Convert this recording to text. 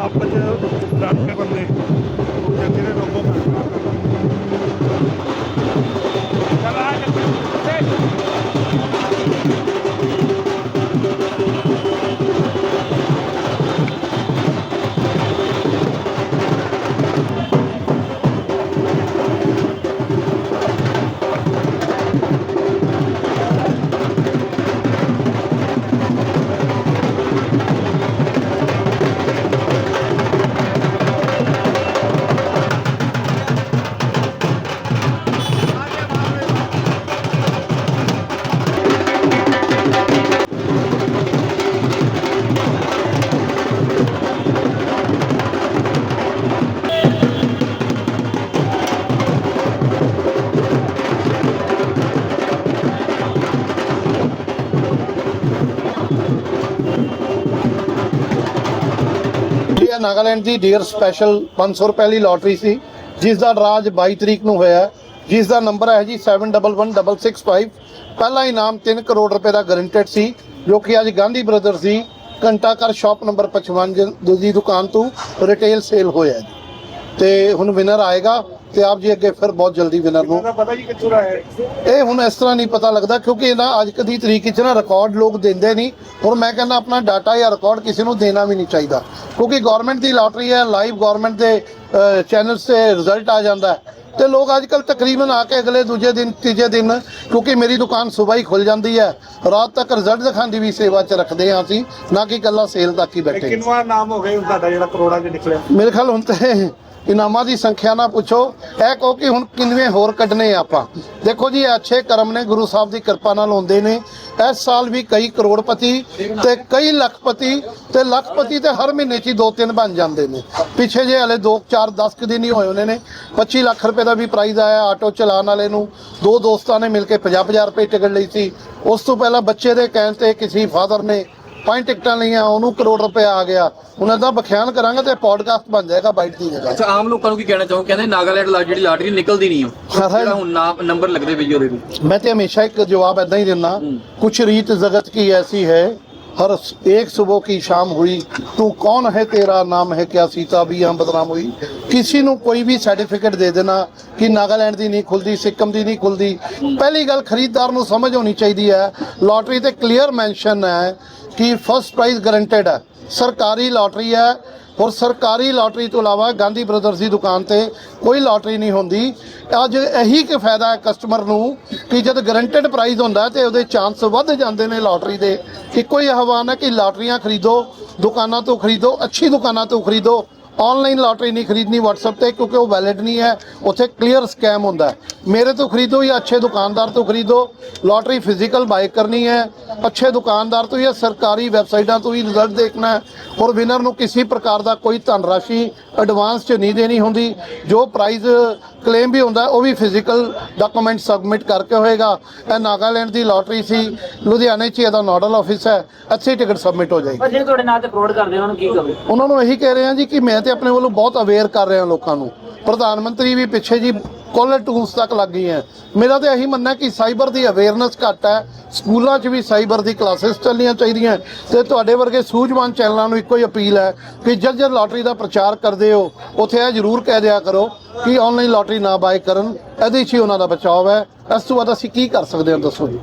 ਆਪਸ 'ਚ ਲੜ ਪਏ ਬੰਦੇ ਨਾਗਾਲੈਂਡ ਦੀ ਡੀਅਰ ਸਪੈਸ਼ਲ 500 ਰੁਪਏ ਦੀ ਲੋਟਰੀ ਸੀ ਜਿਸ ਦਾ ਡਰਾਜ 22 ਤਰੀਕ ਨੂੰ ਹੋਇਆ ਜਿਸ ਦਾ ਨੰਬਰ ਹੈ ਜੀ 711665 ਪਹਿਲਾ ਇਨਾਮ 3 ਕਰੋੜ ਰੁਪਏ ਦਾ ਗਰੰਟਡ ਸੀ, ਜੋ ਕਿ ਅੱਜ ਗਾਂਧੀ ਬ੍ਰਦਰਜ਼ ਦੀ ਘੰਟਾਘਰ ਸ਼ਾਪ ਨੰਬਰ 55 ਦੀ ਦੁਕਾਨ ਤੋਂ ਰਿਟੇਲ ਸੇਲ ਹੋਇਆ ਤੇ ਹੁਣ ਵਿਨਰ ਆਏਗਾ ਤੇ ਆਪ ਜੀ ਅੱਗੇ ਫਿਰ ਬਹੁਤ ਜਲਦੀ ਵਿਨਰ ਨੂੰ ਦਾ ਪਤਾ ਜੀ ਕਿੱਥੋਂ ਦਾ ਹੈ? ਇਹ ਹੁਣ ਇਸ ਤਰ੍ਹਾਂ ਨਹੀਂ ਪਤਾ ਲੱਗਦਾ ਕਿਉਂਕਿ ਇਹਦਾ ਅੱਜ ਕਦੀ ਤਰੀਕ ਵਿੱਚ ਨਾ ਰਿਕਾਰਡ ਲੋਕ ਦਿੰਦੇ ਨਹੀਂ। ਔਰ ਮੈਂ ਕਹਿੰਦਾ ਆਪਣਾ ਡਾਟਾ ਜਾਂ ਰਿਕਾਰਡ ਕਿਸੇ ਨੂੰ ਦੇਣਾ ਵੀ ਨਹੀਂ ਚਾਹੀਦਾ। ਕਿਉਂਕਿ ਗਵਰਨਮੈਂਟ ਦੀ ਲਾਟਰੀ ਹੈ ਲਾਈਵ ਗਵਰਨਮੈਂਟ ਦੇ ਚੈਨਲਸ ਤੇ ਰਿਜ਼ਲਟ ਆ ਜਾਂਦਾ ਹੈ। ਤੇ ਲੋਕ ਅੱਜ ਕੱਲ ਤਕਰੀਬਨ ਆ ਕੇ ਅਗਲੇ ਦੂਜੇ ਦਿਨ ਤੀਜੇ ਦਿਨ ਕਿਉਂਕਿ ਮੇਰੀ ਦੁਕਾਨ ਸਵੇਰ ਹੀ ਖੁੱਲ ਜਾਂਦੀ ਹੈ। ਰਾਤ ਤੱਕ ਰਿਜ਼ਲਟ ਦਿਖਾਉਣ ਦੀ ਵੀ ਸੇਵਾ 'ਚ ਰੱਖਦੇ ਹਾਂ ਅਸੀਂ ਨਾ ਕਿ ਇਕੱਲਾ ਸੇਲ ਤੱਕ ਹੀ ਬੈਠੇ। ਕਿੰਨਵਾਂ ਨਾਮ ਹੋ ਗਿਆ ਹੁਣ ਤੁਹਾਡਾ ਜਿਹੜਾ ਕਰੋੜਾਂ 'ਚ ਨਿਕਲਿਆ? ਮੇਰੇ ਖਿਆਲ ਹੁਣ ਤੇ ਇਨਾਮਾਂ ਦੀ ਸੰਖਿਆ ਨਾ ਪੁੱਛੋ, ਇਹ ਕਹੋ ਕਿ ਹੁਣ ਕਿੰਨਵੇਂ ਹੋਰ ਕੱਢਨੇ ਆਪਾਂ। ਦੇਖੋ ਜੀ, ਇਹ ਅੱਛੇ ਕਰਮ ਨੇ, ਗੁਰੂ ਸਾਹਿਬ ਦੀ ਕਿਰਪਾ ਨਾਲ ਹੁੰਦੇ ਨੇ। ਇਸ ਸਾਲ ਵੀ ਕਈ ਕਰੋੜਪਤੀ ਤੇ ਕਈ ਲੱਖਪਤੀ ਤੇ ਲੱਖਪਤੀ ਤੇ ਹਰ ਮਹੀਨੇ 'ਚ ਹੀ ਦੋ ਤਿੰਨ ਬਣ ਜਾਂਦੇ ਨੇ। ਪਿੱਛੇ ਜੇ ਹਲੇ 2 4 10 ਕੁ ਦਿਨ ਹੀ ਹੋਏ ਉਹਨੇ ਨੇ। 25 ਲੱਖ ਰੁਪਏ ਦਾ ਵੀ ਪ੍ਰਾਈਜ਼ ਆਇਆ ਆਟੋ ਚਲਾਉਣ ਵਾਲੇ ਨੂੰ। ਦੋ ਦੋਸਤਾਂ ਨੇ ਮਿਲ ਕੇ 50 50 ਰੁਪਏ ਟਿਕਟ ਲਈ ਸੀ। ਉਸ ਤੋਂ ਪਹਿਲਾਂ ਬੱਚੇ ਦੇ ਕਹਿਣ ਤੇ ਕਿਸੇ ਫਾਦਰ ਨੇ ਪੰਜ ਟਿਕਟਾਂ ਲਈਆਂ ਉਹਨੂੰ ਕਰੋੜ ਰੁਪਏ ਆ ਗਿਆ। ਉਹਨਾਂ ਦਾ ਬਖਿਆਨ ਕਰਾਂਗਾ ਤੇ ਪੋਡਕਾਸਟ ਬਣ ਜਾਏਗਾ ਬਾਈਟ ਦੀ ਜਗ੍ਹਾ ਅੱਛਾ ਆਮ ਲੋਕਾਂ ਨੂੰ ਕੀ ਕਹਿਣਾ ਚਾਹੋ ਕਹਿੰਦੇ ਨਾਗਾਲੈਂਡ ਲਾ ਜਿਹੜੀ ਲਾਟਰੀ ਨਿਕਲਦੀ ਨਹੀਂ ਉਹ। ਜਿਹੜਾ ਹੁਣ ਨਾਮ ਨੰਬਰ ਲੱਗਦੇ ਪਈ ਉਹਦੇ ਵੀ। ਮੈਂ ਤੇ ਹਮੇਸ਼ਾ ਇੱਕ ਜਵਾਬ ਇਦਾਂ ਹੀ ਦਿੰਦਾ ਕੁਝ ਰੀਤ ਜਗਤ ਕੀ ਐਸੀ ਹੈ हर एक सुबह की शाम हुई तू कौन है तेरा नाम है क्या सीता भी यहाँ बदनाम हुई ਕਿਸੇ ਨੂੰ ਕੋਈ ਵੀ ਸਰਟੀਫਿਕੇਟ ਦੇ ਦੇਣਾ ਕਿ ਨਾਗਾਲੈਂਡ ਦੀ ਨਹੀਂ ਖੁੱਲਦੀ ਸਿੱਕਮ ਦੀ ਨਹੀਂ ਖੁੱਲਦੀ ਪਹਿਲੀ ਗੱਲ ਖਰੀਦਦਾਰ ਨੂੰ ਸਮਝ ਹੋਣੀ ਚਾਹੀਦੀ ਹੈ ਲਾਟਰੀ ਤੇ ਕਲੀਅਰ ਮੈਂਸ਼ਨ ਹੈ ਕਿ ਫਸਟ ਪ੍ਰਾਈਜ਼ ਗਰੰਟਡ ਹੈ ਸਰਕਾਰੀ ਲਾਟਰੀ ਹੈ ਔਰ ਸਰਕਾਰੀ ਲਾਟਰੀ ਤੋਂ ਇਲਾਵਾ ਗਾਂਧੀ ਬ੍ਰਦਰਸ ਦੀ ਦੁਕਾਨ ਤੇ ਕੋਈ ਲਾਟਰੀ ਨਹੀਂ ਹੁੰਦੀ। ਅੱਜ ਇਹੀ ਕਿ ਫਾਇਦਾ ਹੈ ਕਸਟਮਰ ਨੂੰ ਕਿ ਜਦ ਗਰੰਟਡ ਪ੍ਰਾਈਜ਼ ਹੁੰਦਾ ਹੈ ਤੇ ਉਹਦੇ ਚਾਂਸ ਵੱਧ ਜਾਂਦੇ ਨੇ ਲਾਟਰੀ ਦੇ। ਇੱਕੋ ਹੀ ਆਹਵਾਨ ਹੈ ਕਿ ਲਾਟਰੀਆਂ ਖਰੀਦੋ, ਦੁਕਾਨਾਂ ਤੋਂ ਖਰੀਦੋ, ਅੱਛੀ ਦੁਕਾਨਾਂ ਤੋਂ ਖਰੀਦੋ। ਆਨਲਾਈਨ ਲਾਟਰੀ ਨਹੀਂ ਖਰੀਦਣੀ WhatsApp ਤੇ ਕਿਉਂਕਿ ਉਹ ਵੈਲਿਡ ਨਹੀਂ ਹੈ, ਉੱਥੇ ਕਲੀਅਰ ਸਕੈਮ ਹੁੰਦਾ ਮੇਰੇ ਤੋਂ ਖਰੀਦੋ ਜਾਂ ਅੱਛੇ ਦੁਕਾਨਦਾਰ ਤੋਂ ਖਰੀਦੋ, ਲਾਟਰੀ ਫਿਜ਼ੀਕਲ ਬਾਈ ਕਰਨੀ ਹੈ। ਅੱਛੇ ਦੁਕਾਨਦਾਰ ਤੋਂ ਜਾਂ ਸਰਕਾਰੀ ਵੈਬਸਾਈਟਾਂ ਤੋਂ ਹੀ ਰਿਜ਼ਲਟ ਦੇਖਣਾ ਹੈ। ਔਰ ਵਿਨਰ ਨੂੰ ਕਿਸੇ ਪ੍ਰਕਾਰ ਦਾ ਕੋਈ ਧਨ ਰਾਸ਼ੀ ਐਡਵਾਂਸ 'ਚ ਨਹੀਂ ਦੇਣੀ ਹੁੰਦੀ। ਜੋ ਪ੍ਰਾਈਜ਼ ਕਲੇਮ ਵੀ ਹੁੰਦਾ ਉਹ ਵੀ ਫਿਜ਼ੀਕਲ ਡਾਕੂਮੈਂਟ ਸਬਮਿਟ ਕਰਕੇ ਹੋਏਗਾ। ਇਹ ਨਾਗਾਲੈਂਡ ਦੀ ਲਾਟਰੀ ਸੀ। ਲੁਧਿਆਣੇ 'ਚ ਇਹਦਾ ਨੋਡਲ ਆਫਿਸ ਹੈ। ਅੱਛੀ ਟਿਕਟ ਸਬਮਿਟ ਹੋ ਜਾਏਗੀ। ਜਿਹੜੇ ਤੁਹਾਡੇ ਨਾਂ ਤੇ ਫਰੋਡ ਕਰਦੇ ਉਹਨਾਂ ਨੂੰ ਕੀ ਕਹੋਗੇ? ਉਹਨਾਂ ਨੂੰ ਇਹੀ ਕਹਿ ਰਹੇ ਹਾਂ ਜੀ ਕਿ ਮੈਂ ਤੇ ਆਪਣੇ ਵੱਲੋਂ ਬਹੁਤ ਅਵੇਅਰ ਕਰ ਰਿਹਾ ਲੋਕਾਂ ਨੂੰ। ਪ੍ਰਧਾਨ ਮੰਤਰੀ ਵੀ ਪਿੱਛੇ ਜੀ ਕਾਲਰ ਟੂਲਸ ਤੱਕ ਲੱਗ ਗਈ ਹੈ ਮੇਰਾ ਤੇ ਇਹੀ ਮੰਨਣਾ ਕਿ ਸਾਈਬਰ ਦੀ ਅਵੇਅਰਨੈਸ ਘੱਟ ਹੈ। ਸਕੂਲਾਂ 'ਚ ਵੀ ਸਾਈਬਰ ਦੀ ਕਲਾਸਿਸ ਚੱਲਣੀਆਂ ਚਾਹੀਦੀਆਂ। ਤੇ ਤੁਹਾਡੇ ਵਰਗੇ ਸੂਝਵਾਨ ਚੈਨਲਾਂ ਨੂੰ ਇੱਕੋ ਹੀ ਅਪੀਲ ਹੈ ਕਿ ਜਦ ਜਦ ਲਾਟਰੀ ਦਾ ਪ੍ਰਚਾਰ ਕਰਦੇ ਹੋ। ਉੱਥੇ ਇਹ ਜ਼ਰੂਰ ਕਹਿ ਦਿਆ ਕਰੋ ਕਿ ਆਨਲਾਈਨ ਲਾਟਰੀ ਨਾ ਬਾਏ ਕਰਨ। ਇਹਦੇ 'ਚ ਹੀ ਉਹਨਾਂ ਦਾ ਬਚਾਅ ਹੈ। ਇਸ ਤੋਂ ਬਾਅਦ ਅਸੀਂ ਕੀ ਕਰ ਸਕਦੇ ਹਾਂ, ਦੱਸੋ ਜੀ?